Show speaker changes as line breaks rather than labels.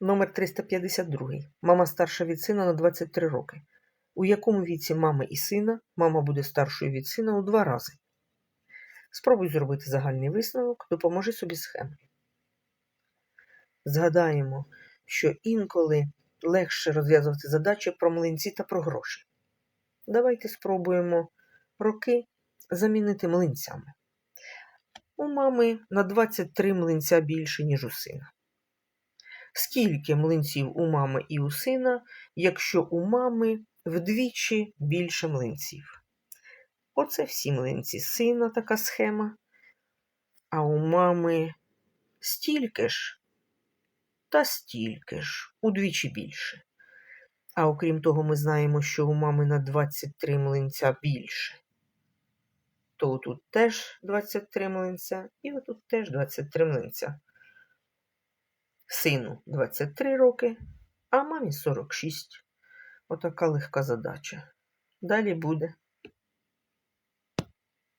Номер 352. Мама старша від сина на 23 роки. У якому віці мами і сина мама буде старшою від сина у два рази. Спробуй зробити загальний висновок, допоможи собі схемою. Згадаємо, що інколи легше розв'язувати задачі про млинці та про гроші. Давайте спробуємо роки замінити млинцями. У мами на 23 млинця більше, ніж у сина. Скільки млинців у мами і у сина, якщо у мами вдвічі більше млинців? Оце всі млинці сина, така схема. А у мами стільки ж та стільки ж, удвічі більше. А окрім того, ми знаємо, що у мами на 23 млинця більше. То отут теж 23 млинця, і отут теж 23 млинця. Сину 23 роки, а мамі 46. Отака легка задача. Далі буде.